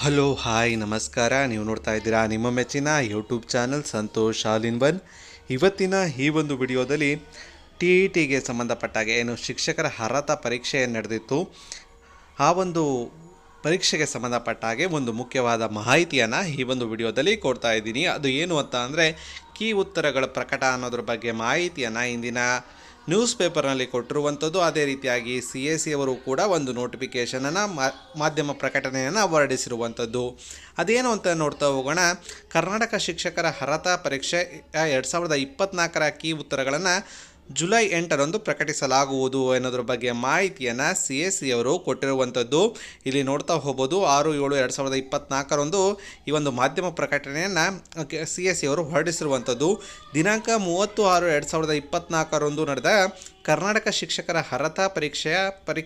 Hello, hi, ನಮಸ್ಕಾರ. ನೀವು ನೋಡ್ತಾ ಇದ್ದೀರಾ ನಿಮ್ಮ ಮೆಚ್ಚಿನ ಯೂಟ್ಯೂಬ್ ಚಾನಲ್ ಸಂತೋಷ್ ಆಲಿನ್ ಬನ್. ಇವತ್ತಿನ ಈ ಒಂದು ವಿಡಿಯೋದಲ್ಲಿ ಟಿ ಇ ಟಿಗೆ ಸಂಬಂಧಪಟ್ಟಾಗೆ ಏನು ಶಿಕ್ಷಕರ ಅರ್ಹತಾ ಪರೀಕ್ಷೆ ನಡೆದಿತ್ತು. ಆ ಒಂದು ಪರೀಕ್ಷೆಗೆ ಸಂಬಂಧಪಟ್ಟಾಗೆ ಒಂದು ಮುಖ್ಯವಾದ ಮಾಹಿತಿಯನ್ನು ಈ ಒಂದು ವಿಡಿಯೋದಲ್ಲಿ ಕೊಡ್ತಾ ಇದ್ದೀನಿ. ಅದು ಏನು ಅಂತ ಅಂದರೆ ಕೀ ಉತ್ತರಗಳ ಪ್ರಕಟ ಅನ್ನೋದ್ರ ಬಗ್ಗೆ ಮಾಹಿತಿಯನ್ನು ಇಂದಿನ ನ್ಯೂಸ್ ಪೇಪರ್ನಲ್ಲಿ ಕೊಟ್ಟಿರುವಂಥದ್ದು ಅದೇ ರೀತಿಯಾಗಿ ಸಿ ಎ ಸಿ ಅವರು ಕೂಡ ಒಂದು ನೋಟಿಫಿಕೇಷನನ್ನು ಮಾಧ್ಯಮ ಪ್ರಕಟಣೆಯನ್ನು ಹೊರಡಿಸಿರುವಂಥದ್ದು. ಅದೇನು ಅಂತ ನೋಡ್ತಾ ಹೋಗೋಣ. ಕರ್ನಾಟಕ ಶಿಕ್ಷಕರ ಅರ್ಹತಾ ಪರೀಕ್ಷೆ, ಎರಡು ಸಾವಿರದ ಇಪ್ಪತ್ತ್ನಾಲ್ಕರ ಕೀ ಉತ್ತರಗಳನ್ನು ಜುಲೈ ಎಂಟರಂದು ಪ್ರಕಟಿಸಲಾಗುವುದು ಅನ್ನೋದ್ರ ಬಗ್ಗೆ ಮಾಹಿತಿಯನ್ನು ಸಿ ಎ ಸಿ ಅವರು ಕೊಟ್ಟಿರುವಂಥದ್ದು. ಇಲ್ಲಿ ನೋಡ್ತಾ ಹೋಗ್ಬೋದು, ಆರು, ಏಳು, ಎರಡು ಸಾವಿರದ ಇಪ್ಪತ್ತ್ನಾಲ್ಕರಂದು ಈ ಒಂದು ಮಾಧ್ಯಮ ಪ್ರಕಟಣೆಯನ್ನು ಸಿ ಎ ಸಿ ಅವರು ಹೊರಡಿಸಿರುವಂಥದ್ದು. ದಿನಾಂಕ ಮೂವತ್ತು ಆರು, ಎರಡು ಸಾವಿರದ ಇಪ್ಪತ್ತ್ನಾಲ್ಕರಂದು ನಡೆದ ಕರ್ನಾಟಕ ಶಿಕ್ಷಕರ ಅರ್ಹತಾ ಪರೀಕ್ಷೆಯ ಪರಿ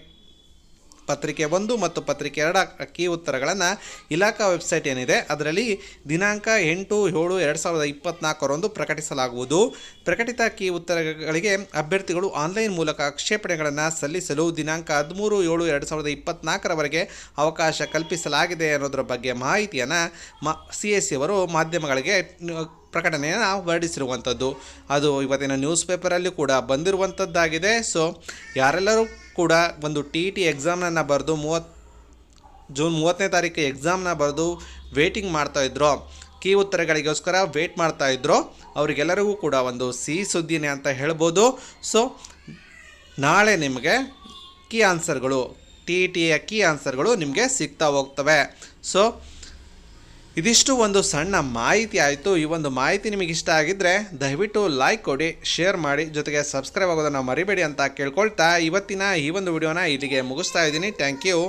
ಪತ್ರಿಕೆ ಒಂದು ಮತ್ತು ಪತ್ರಿಕೆ ಎರಡ ಕೀ ಉತ್ತರಗಳನ್ನು ಇಲಾಖಾ ವೆಬ್ಸೈಟ್ ಏನಿದೆ, ಅದರಲ್ಲಿ ದಿನಾಂಕ ಎಂಟು ಏಳು ಎರಡು ಸಾವಿರದ ಇಪ್ಪತ್ನಾಲ್ಕರಂದು ಪ್ರಕಟಿಸಲಾಗುವುದು. ಪ್ರಕಟಿತ ಕೀ ಉತ್ತರಗಳಿಗೆ ಅಭ್ಯರ್ಥಿಗಳು ಆನ್ಲೈನ್ ಮೂಲಕ ಆಕ್ಷೇಪಣೆಗಳನ್ನು ಸಲ್ಲಿಸಲು ದಿನಾಂಕ ಹದಿಮೂರು ಏಳು ಎರಡು ಸಾವಿರದ ಇಪ್ಪತ್ನಾಲ್ಕರವರೆಗೆ ಅವಕಾಶ ಕಲ್ಪಿಸಲಾಗಿದೆ ಅನ್ನೋದರ ಬಗ್ಗೆ ಮಾಹಿತಿಯನ್ನು ಮಾ, ಸಿ ಎಸ್ ಸಿ ಅವರು ಮಾಧ್ಯಮಗಳಿಗೆ ಪ್ರಕಟಣೆಯನ್ನು ಹೊರಡಿಸಿರುವಂಥದ್ದು. ಅದು ಇವತ್ತಿನ ನ್ಯೂಸ್ ಪೇಪರಲ್ಲಿ ಕೂಡ ಬಂದಿರುವಂಥದ್ದಾಗಿದೆ. ಸೊ, ಯಾರೆಲ್ಲರೂ ಕೂಡ ಒಂದು ಟಿ ಇ ಟಿ ಎಕ್ಸಾಮ್ನನ್ನು ಬರೆದು ಮೂವತ್ತು ಜೂನ್ ಮೂವತ್ತನೇ ತಾರೀಕು ಎಕ್ಸಾಮ್ನ ಬರೆದು ವೇಟಿಂಗ್ ಮಾಡ್ತಾ ಇದ್ರೋ. ಕೀ ಉತ್ತರಗಳಿಗೋಸ್ಕರ ವೇಟ್ ಮಾಡ್ತಾ ಇದ್ರೋ. ಅವರಿಗೆಲ್ಲರಿಗೂ ಕೂಡ ಒಂದು ಸಿಹಿ ಸುದ್ದಿನೇ ಅಂತ ಹೇಳ್ಬೋದು. ಸೊ ನಾಳೆ ನಿಮಗೆ ಕೀ ಆನ್ಸರ್ಗಳು ಟಿ ಟಿಯ ಕೀ ಆನ್ಸರ್ಗಳು ನಿಮಗೆ ಸಿಗ್ತಾ ಹೋಗ್ತವೆ. ಸೊ ಇದಿಷ್ಟು ಒಂದು ಸಣ್ಣ ಮಾಹಿತಿ ಆಯಿತು. ಈ ಒಂದು ಮಾಹಿತಿ ನಿಮಗೆ ಇಷ್ಟ ಆಗಿದ್ದರೆ ದಯವಿಟ್ಟು ಲೈಕ್ ಕೊಡಿ ಶೇರ್ ಮಾಡಿ, ಜೊತೆಗೆ ಸಬ್ಸ್ಕ್ರೈಬ್ ಆಗೋದನ್ನು ಮರಿಬೇಡಿ ಅಂತ ಕೇಳ್ಕೊಳ್ತಾ ಇವತ್ತಿನ ಈ ಒಂದು ವಿಡಿಯೋನ ಇಲ್ಲಿಗೆ ಮುಗಿಸ್ತಾ ಇದ್ದೀನಿ. Thank you